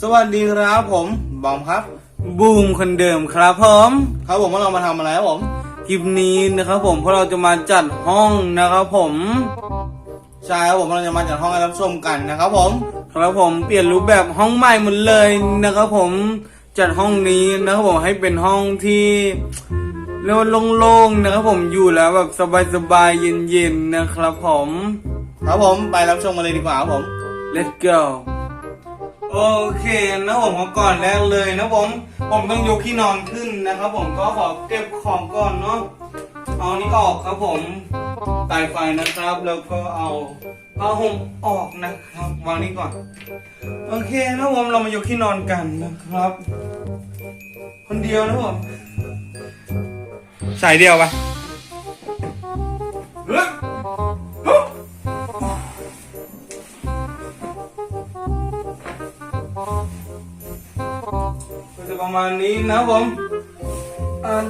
สวัสดีครับผมบอมครับ บูมคนเดิมครับผมครับผมว่าเรามาทำอะไรครับผมคลิปนี้นะครับผมพวกเราจะมาจัดห้องนะครับผมใช่ครับผมเราจะมาจัดห้องให้รับชมกันนะครับผมครับผมเปลี่ยนรูปแบบห้องใหม่หมดเลยนะครับผมจัดห้องนี้นะครับผมให้เป็นห้องที่เรียกว่าโล่งๆนะครับผมอยู่แล้วแบบสบายๆเย็นๆนะครับผม ครับผมไปรับชมกันเลยดีกว่าครับผม let's go โอเคนะผมก่อนแรกเลยนะผม ผมต้องยกที่นอนขึ้นนะครับ ผมก็ขอเก็บของก่อนเนาะเอานี่ออกครับผมไต่ไฟนะครับ แล้วก็เอาผ้าห่มออกนะครับวางนี่ก่อน โอเคนะผมเรามายกที่นอนกันนะครับ คนเดียวนะผมใส่เดียวปะ ก็จะประมาณนี้นะผม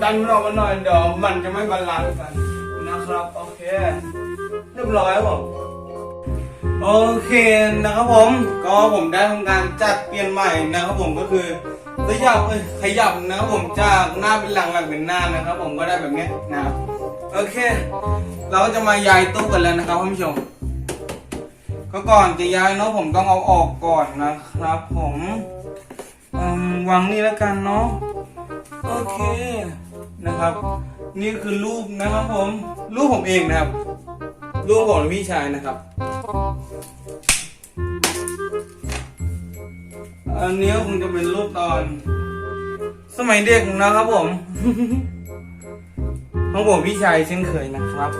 ดันมันออกมาหน่อยเดี๋ยวมันจะไม่บาลานซ์กันนะครับโอเคเรียบร้อยครับผมโอเคนะครับผมก็ผมได้ทำการจัดเปลี่ยนใหม่นะครับผมก็คือขยับเอ้ยขยับนะครับผมจากหน้าเป็นหลังหลังเป็นหน้านะครับผมก็ได้แบบนี้นะครับโอเค เราก็จะมาย้ายตู้กันแล้วนะครับท่านผู้ชมก็ก่อนจะย้ายเนาะผมต้องเอาออกก่อนนะครับ ผม วางนี่แล้วกันเนาะโอเคนะครับ นี่คือรูปนะครับผม รูปผมเองนะครับ รูปผมและพี่ชายนะครับ อันนี้คงจะเป็นรูปตอน สมัยเด็กนะครับผมของผมพี่ชายเช่นเคยนะครับ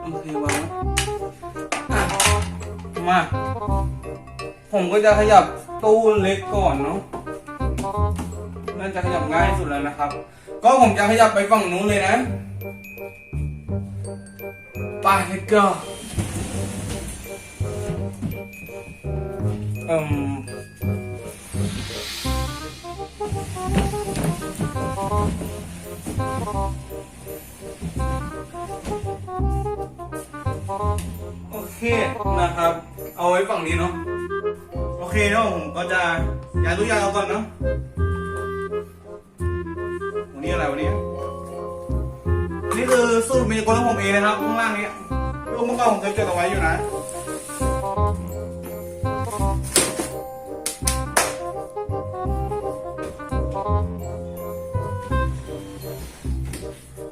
โอเควางมา ผมก็จะขยับ ตู้เล็กก่อนเนาะน่าจะขยับง่ายสุดแล้วนะครับ ก็ผมจะขยับไปฝั่งนู้นเลยนะไป let's go เอืมโอเคนะครับ เอาไว้ฝั่งนี้เนาะ อเคเนาะผมก็จะยายตู้ยาเอาก่อนเนาะวันนี้อะไรวันนี้อันนี้คือสูตรเมนูของผมเองนะครับข้างล่างนี้รูปเมื่อก่อนผมเคยจดเอาไว้อยู่นะ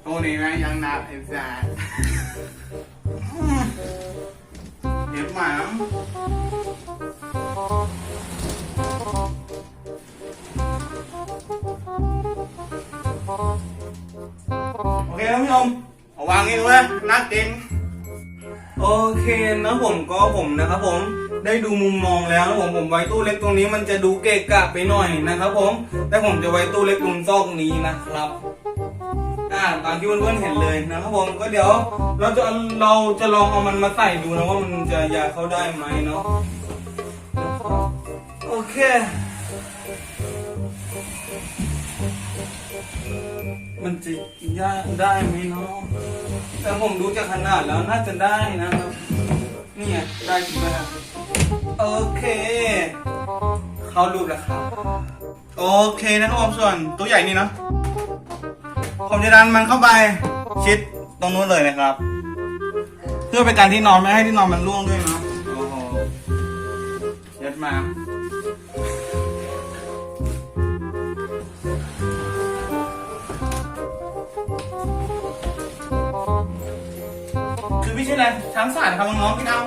โอ้นี่ไหมยังหนักไอ้แซ่เห็บหมา โอเคท่านผู้ชมเอาวางนี่เลยนักเก่งโอเคนะผมก็ผมนะครับผมได้ดูมุมมองแล้วนะผมผมไว้ตู้เล็กตรงนี้มันจะดูเกะกะไปหน่อยนะครับผมแต่ผมจะไว้ตู้เล็กตรงซอกนี้นะครับอ่าตามที่เพื่อนๆเห็นเลยนะครับผมก็เดี๋ยวเราจะเราจะลองเอามันมาใส่ดูนะว่ามันจะยาเข้าได้ไหมเนาะ โอเค มันจะยากได้ไหมเนาะแต่ผมดูจากขนาดแล้วน่าจะได้นะครับ นี่ไงได้จริงไหมครับโอเคเขารูปแล้วครับ โอเคนะครับผมส่วนตัวใหญ่นี่เนาะผมจะดันมันเข้าไปชิดตรงนู้นเลยนะครับ เพื่อเป็นการที่นอนไม่ให้ที่นอนมันร่วงด้วยเนาะโอ้โหยัดมา ชื่ออะไรช้างสารครับน้องๆพี่น้อง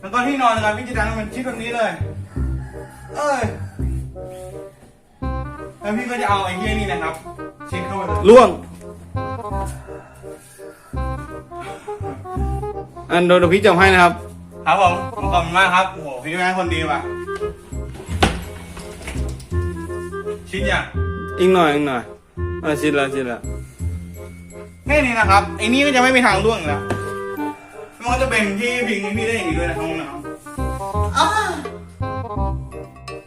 แล้วก็ที่นอนนะครับพี่จะดันมันชิดแบบนี้เลย เอ้ยแล้วพี่ก็จะเอาไอ้เหี้ยนี่นะครับชิดเข้าไปเลยล่วง อันโดนพี่จับให้นะครับ ครับผมขอบคุณมากครับโอ้โหพี่แม่คนดีว่ะชิดอย่างอีกหน่อยอีกหน่อย อะชิดละชิดละแค่นี้นะครับไอ้นี่ก็จะไม่มีทางร่วงอยู่แล้วมันก็จะเป็นที่พิงให้พี่ได้อย่างนี้ด้วยนะครับน้องๆอ้า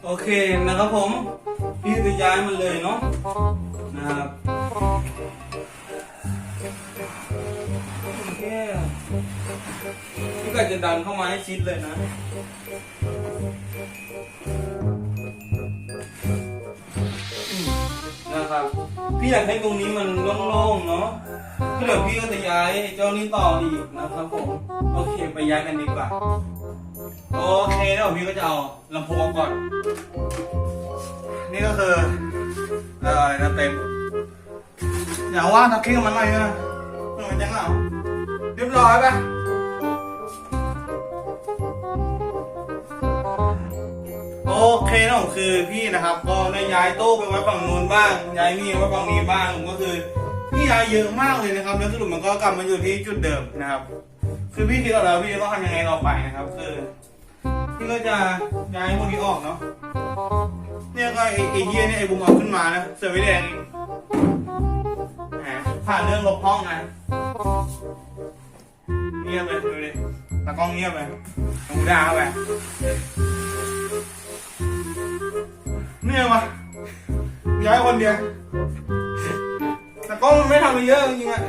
โอเคนะครับผม พี่จะย้ายมันเลยเนาะนะครับโอเคพี่ก็จะดันเข้ามาให้ชิดเลยนะ พี่อยากให้ตรงนี้มันโล่งๆเนาะก็เดี๋ยวพี่ก็จะย้ายเจ้านี้ต่ออีกนะครับผมโอเคไปย้ายกันดีกว่า โอเคแล้วพี่ก็จะเอาลำโพงออกก่อน นี่ก็คือเออนะเต็มอย่าว่าทักคิ้งกับมันหน่อยนะมันจังเหรอเรียบร้อยปะ เคนะผมคือพี่นะครับ ก็ได้ย้ายโต๊ะไปไว้ฝั่งนู้นบ้าง ย้ายนี่ไว้ฝั่งนี้บ้างก็คือพี่ย้ายเยอะมากเลยนะครับ แล้วสรุปมันก็กลับมาอยู่ที่จุดเดิมนะครับ คือพี่คิดเอาแล้วพี่จะต้องทำยังไงต่อไปนะครับ คือพี่ก็จะย้ายพวกนี้ออกเนาะเนี่ยก็ไอ้ไอ้เฮียเนี่ยไอ้บุมเอาขึ้นมานะเสือไม่แดงอีกแหมผ่านเรื่องลบห้องนะเงียบเลยดูดิตากล้องเงียบเลยหูด่าเข้าไป เนี่ยวะย้ายคนเดียวตากล้องมันไม่ทำอะไรเยอะจริงๆอะ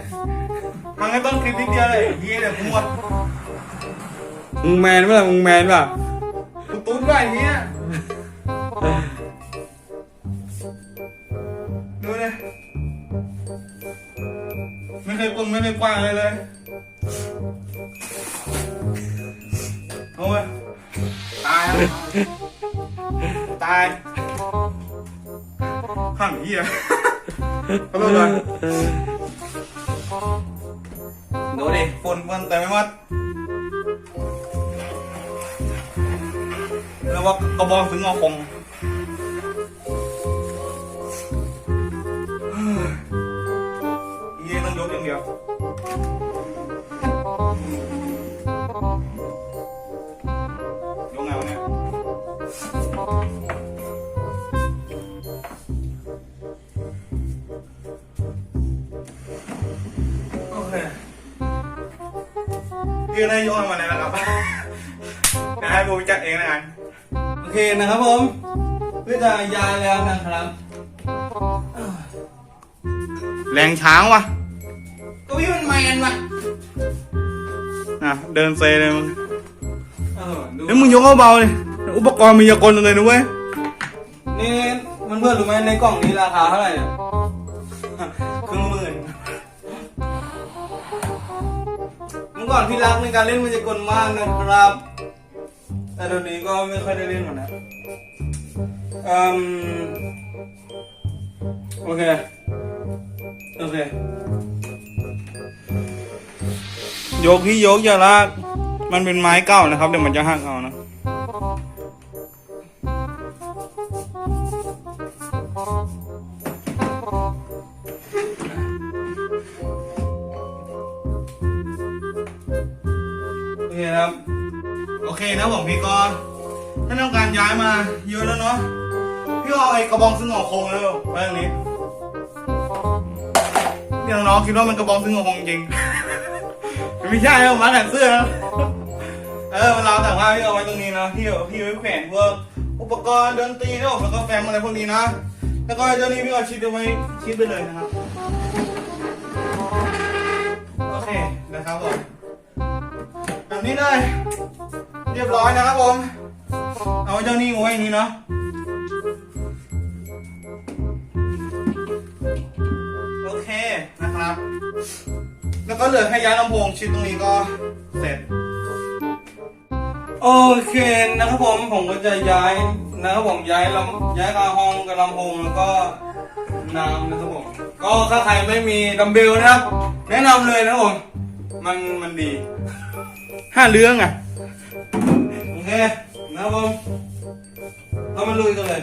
ทำแค่ต้นคลิปนิดเดียวเลยไอ้เฮียเนี่ยผมหมดมึงแมนป่ะมึงแมนป่ะกูตุ้นด้วยไอ้เฮียดูเลยไม่เคยปึงไม่เคยกว้างเลยเลยโอ้ยตายแล้วตาย ข้ามเหี้ยขอโทษด้วยดูดิฝุ่นมันแต่ไม่หมดแล้วว่ากระบองถึงงอคงเหี้ยต้องยกอย่างเดียวยก พี่ก็ได้ยกมันมาแล้วนะครับเดี๋ยวให้บูจัดเองนะกันโอเคนะครับผมเพื่อจะย้ายแล้วนะครับ แรงช้างวะก็พี่มันแมนว่ะอะเดินเซเลยมึงเออดูเฮ้ยมึงยกเบาๆเลยอุปกรณ์มียากลเลยนะเว้ยนี่มันเพื่อนรู้ไหมในกล่องนี้ราคาเท่าไหร่เนี่ย มื่อก่อนพี่รักในการเล่นมันจะกลมากนะครับ แต่ตอนนี้ก็ไม่ค่อยได้เล่นหรอกนะอืมโอเค โอเค ยกที่ยกอย่าลาก มันเป็นไม้เก่านะครับ เดี๋ยวมันจะหักเอานะ อเคนะผมพี่กรณ์ถ้าต้องการย้ายมาเยอะแล้วเนาะพี่เอาไอ้กระบองซึ่งหอคงแล้วไว้ตรงนี้นี่น้องๆคิดว่ามันกระบองซึ่งหอคงจริงไม่ใช่เอามาแขนเสื้อนะเออเราแต่ว่าพี่เอาไว้ตรงนี้นะพี่เอาพี่ไว้แขวนพวกอุปกรณ์ดนตรีแล้วแล้วก็แฟ้มอะไรพวกนี้นะแล้วก็เจ้านี้พี่เอาชิดเอาไว้ชิดไปเลยนะครับโอเคนะครับผมแบบนี้เลย เรียบร้อยนะครับผม เอาเจ้านี่ไว้อย่างนี้เนาะโอเคนะครับ แล้วก็เหลือแค่ย้ายลำโพงชิ้นตรงนี้ก็เสร็จ โอเคนะครับผมผมก็จะย้ายนะครับผมย้ายลำย้ายคาห้องกับลำโพงแล้วก็น้ำนะครับผมก็ถ้าใครไม่มีดัมเบลนะครับ แนะนำเลยนะครับผม มันมันดีห้าเรื่องอะ เคนะครับผมเรามาลุยกันเลย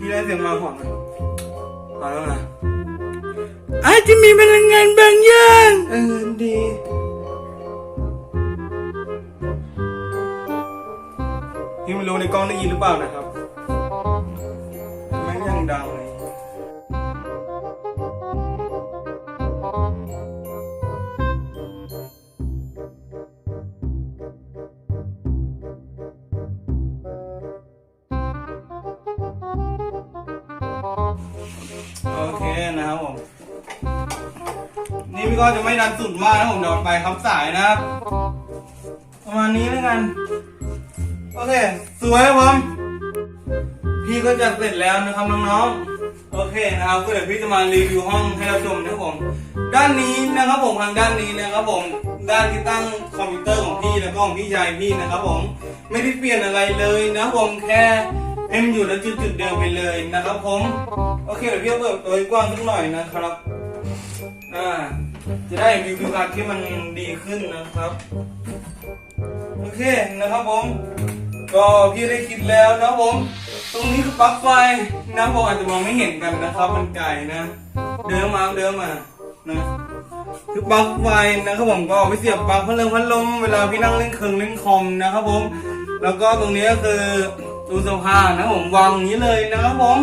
พี่ได้เสียงมาหอนไหมมแล้วนะอาจจะมีพลังงานบางอย่างเออดี ดูในกล้องได้ยินหรือเปล่านะครับแม่งยังดังเลยโอเคนะครับผม นี่พี่ก็จะไม่ดันสุดมากนะผมเดี๋ยวไปครับสายนะครับ ประมาณนี้แล้วกัน โอเค สวยครับผม พี่ก็จะเสร็จแล้วนะครับน้องๆ โอเคนะครับ ก็เดี๋ยวพี่จะมารีวิวห้องให้เราชมนะครับผม ด้านนี้นะครับผมทางด้านนี้นะครับผม ด้านที่ตั้งคอมพิวเตอร์ของพี่แล้วก็ของพี่ชายพี่นะครับผม ไม่ได้เปลี่ยนอะไรเลยนะครับผมแค่เอ็มอยู่แล้วจุดๆเดิมไปเลยนะครับผม โอเคเดี๋ยวพี่เปิดตัวกว้างสักหน่อยนะครับ อ่า จะได้วิววิวการที่มันดีขึ้นนะครับ โอเคนะครับผม ก็พี่ได้คิดแล้วนะครับผม ตรงนี้คือปลั๊กไฟนะผมอาจจะมองไม่เห็นกันนะครับ มันไกลนะ เดินมาเดินมานะคือปลั๊กไฟนะครับผมก็เอาไปเสียบปลั๊กพัดลมพัดลมเวลาพี่นั่งเล่นเครื่องเล่นคอมนะครับผม แล้วก็ตรงนี้ก็คือตู้เสื้อผ้านะผมวางอย่างนี้เลยนะครับผม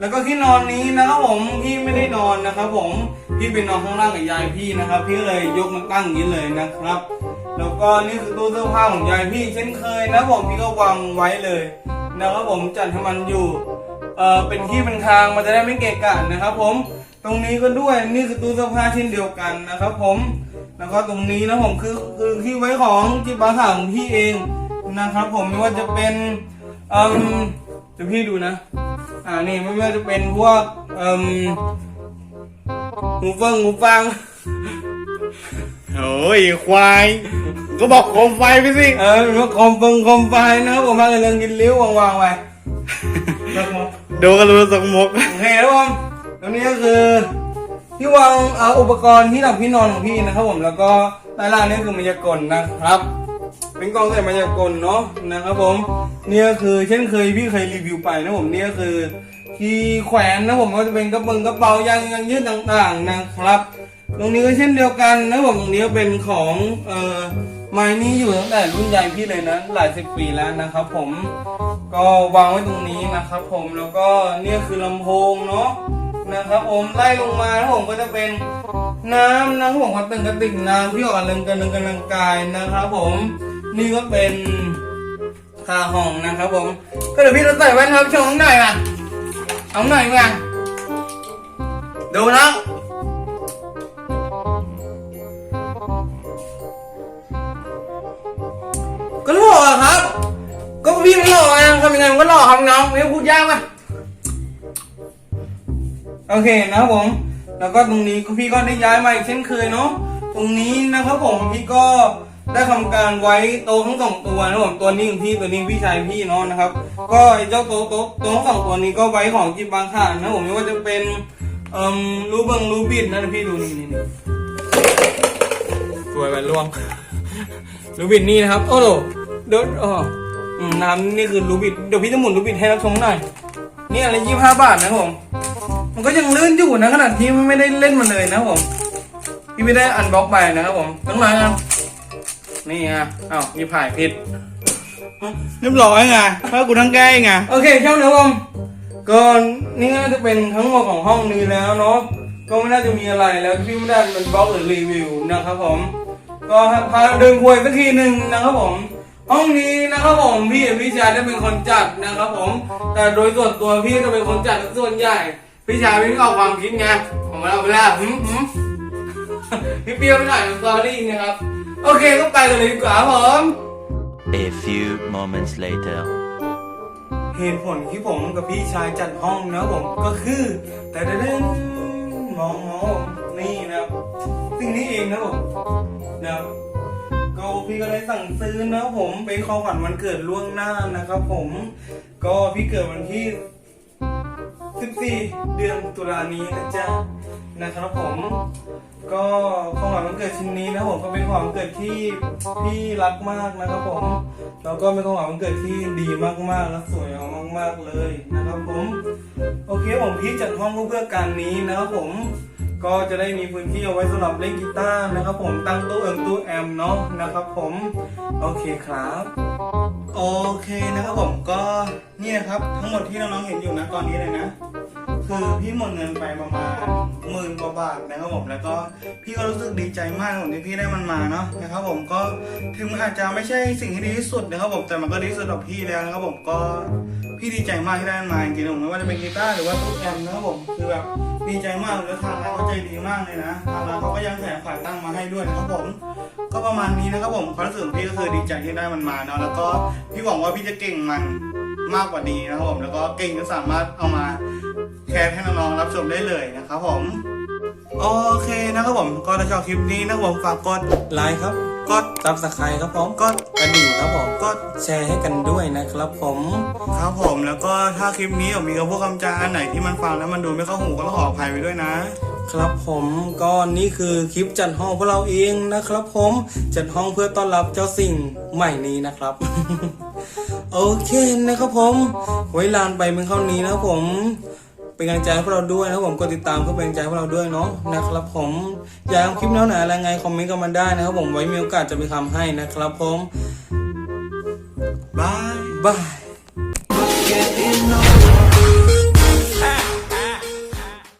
แล้วก็ที่นอนนี้นะครับผมพี่ไม่ได้นอนนะครับผมพี่เป็นนอนข้างล่างกับยายพี่นะครับ พี่เลยยกมาตั้งอย่างนี้เลยนะครับ แล้วก็นี่คือตู้เสื้อผ้าของยายพี่เช่นเคยนะผมพี่ก็วางไว้เลยนะครับผมจัดให้มันอยู่เอ่อเป็นที่เป็นทางมันจะได้ไม่เกะกะนะครับ ผมตรงนี้ก็ด้วยนี่คือตู้เสื้อผ้าเช่นเดียวกันนะครับ ผมแล้วก็ตรงนี้นะผมคือคือที่ไว้ของจิบาถาของพี่เองนะครับ ผมไม่ว่าจะเป็นเอ่มเดี๋ยวพี่ดูนะ อ่านี่ไม่ว่าจะเป็นพวกเอ่มหูฟังหูฟังโอ้ยควาย ก็บอกโคมไฟไปสิ เออเป็นพวกคอมเฟิงคอมไฟนะครับผมมาเลยเรื่องกินลิ้ววางๆไว้ครับผมดูกันรู้สกมก โอเคครับผมตรงนี้ก็คือที่วางเอ่ออุปกรณ์ที่หลับที่นอนของพี่นะครับผมแล้วก็ใต้ล่างนี่คือมายากลนะครับ เป็นกล้องใส่มายากลเนาะนะครับผมนี่ก็คือเช่นเคยพี่เคยรีวิวไปนะผมนี่ก็คือ ที่แขวนนะผมก็จะเป็นกระเป๋ากระเป๋ายางยางยืดต่างๆนะครับ ตรงนี้ก็เช่นเดียวกันนะผมตรงนี้ก็เป็นของเอ่อ ไม้นี่อยู่ตั้งแต่รุ่นยายพี่เลยนะหลายสิบปีแล้วนะครับ ผมก็วางไว้ตรงนี้นะครับ ผมแล้วก็เนี่ยคือลำโพงเนาะนะครับ ผมไล่ลงมานะผมก็จะเป็นน้ำนะครับผมก็เป็นกระติกน้ำที่ออกกำลังกำลังกำลังกายนะครับ ผมนี่ก็เป็นคาห้องนะครับ ผม ก็เดี๋ยวพี่จะใส่แว่นครับชมหน่อยอะเอาหน่อยมาดูนะ พี่มันหล่อไงทำยังไงมันก็หล่อครับน้องไม่พูดยากไหมโอเคนะครับผม แล้วก็ตรงนี้พี่ก็ได้ย้ายมาอีกเช่นเคยเนาะตรงนี้นะครับผมพี่ก็ได้ทำการไว้โต๊ะทั้งสองตัวนะผมตัวนี้ของพี่ตัวนี้พี่ชายพี่เนาะนะครับ ก็ไอ้เจ้าโต๊ะโต๊ะโต๊ะทั้งสองตัวนี้ก็ไว้ของจิบบางข่านนะผมไม่ว่าจะเป็นเอ่อรูเบิงรูบิดนะพี่ดูนี่นี่นี่สวยไปล่วงลูบิดนี่นะครับ โอ้โหเดี๋ยวอ๋อ อืมน้ำนี่คือลูบิดเดี๋ยวพี่จะหมุนลูบิดให้รับชมหน่อยนี่อะไรยี่ห้าบาทนะครับผมมันก็ยังลื่นอยู่นะขนาดที่ไม่ได้เล่นมันเลยนะครับผมพี่ไม่ได้อันบล็อกไปนะครับผมตั้งหลายครับนี่ไงอ้าวมีผ่ายผิดเรียบร้อยไงถ้ากูทั้งแก้ไงโอเคช่างนะครับผมก็นี่น่าจะเป็นทั้งหมดของห้องนี้แล้วเนาะก็ไม่น่าจะมีอะไรแล้วที่ไม่ได้เป็นบล็อกหรือรีวิวนะครับผม ก็พาเดินคุยสักทีหนึ่งนะครับผม ห้องนี้นะครับผมพี่กับพี่ชายได้เป็นคนจัดนะครับผม แต่โดยส่วนตัวพี่จะเป็นคนจัดส่วนใหญ่ พี่ชายไม่เอาความคิดไงผมมาเอาไปแล้วหืมหืมพี่เปรี้ยวไปหน่อยสตอรี่นะครับ โอเคก็ไปกันเลยดีกว่าครับผม A few moments later. เหตุผลที่ผมกับพี่ชายจัดห้องนะผมก็คือ แต่เดินมองมองนี่นะครับสิ่งนี้เองนะผมนะครับ ก็พี่ก็เลยสั่งซื้อนะผมเป็นของขวัญวันเกิดล่วงหน้านะครับผม ก็พี่เกิดวันที่ 14 เดือนตุลานี้นะจ๊ะนะครับผม ก็ของขวัญวันเกิดชิ้นนี้นะผมก็เป็นของขวัญวันเกิดที่พี่รักมากนะครับผมแล้วก็เป็นของขวัญวันเกิดที่ดีมากๆและสวยมาก ๆเลยนะครับผม โอเคผมพี่จัดห้องเพื่อการนี้นะครับผม ก็จะได้มีพื้นที่เอาไว้สำหรับเล่นกีตาร์นะครับผมตั้งตู้เอิงตู้แอมเนาะนะครับผมโอเคครับโอเคนะครับผมก็เนี่นะครับทั้งหมดที่น้องๆเห็นอยู่นะตอนนี้เลยนะคือพี่หมดเงินไปประมาณหมื่นกว่าบาทนะครับผมแล้วก็พี่ก็รู้สึกดีใจมากผมที่พี่ได้มันมาเนาะนะครับผมก็ถึงมันอาจจะไม่ใช่สิ่งที่ดีที่สุดนะครับผมแต่มันก็ดีที่สุดสำหรับพี่แล้วนะครับผมก็พี่ดีใจมากที่ได้มันมาจริงๆผมไม่ว่าจะเป็นกีตาร์หรือว่าตู้แอมนะครับผมคือแบบ ดีใจมากเลยแล้วทางร้านเขาใจดีมากเลยนะทางร้านเขาก็ยังแถมขาตั้งมาให้ด้วยนะครับผม ก็ประมาณนี้นะครับผมความรู้สึกพี่ก็คือดีใจที่ได้มันมาเนาะแล้วก็พี่หวังว่าพี่จะเก่งมันมากกว่านี้นะครับผมแล้วก็เก่งจนสามารถเอามาแคร์ให้น้องๆรับชมได้เลยนะครับผมโอเคนะครับผมก็ถ้าชอบคลิปนี้นะครับผมฝากกดไลค์ครับกดซับสไครต์ครับผมกด กระดิ่งครับผมกดแชร์ให้กันด้วยนะครับผมครับผมแล้วก็ถ้าคลิปนี้ผมมีคำพูดคำจาอันไหนที่มันฟังแล้วมันดูไม่เข้าหูก็ต้องขออภัยไปด้วยนะ ครับผมก็นี่คือคลิปจัดห้องพวกเราเองนะครับ ผมจัดห้องเพื่อต้อนรับเจ้าสิ่งใหม่นี้นะครับ โอเคนะครับผม ไว้ลานไปเป็นเท่านี้นะครับผม เป็นกำลังใจให้พวกเราด้วยนะครับผมกดติดตามเพื่อเป็นกำลังใจให้พวกเราด้วยเนาะนะครับผมอยากทำคลิปแนวไหนอะไรไงคอมเมนต์กันมาได้นะครับผมไว้มีโอกาสจะไปทำให้นะครับผมบายบาย Getting older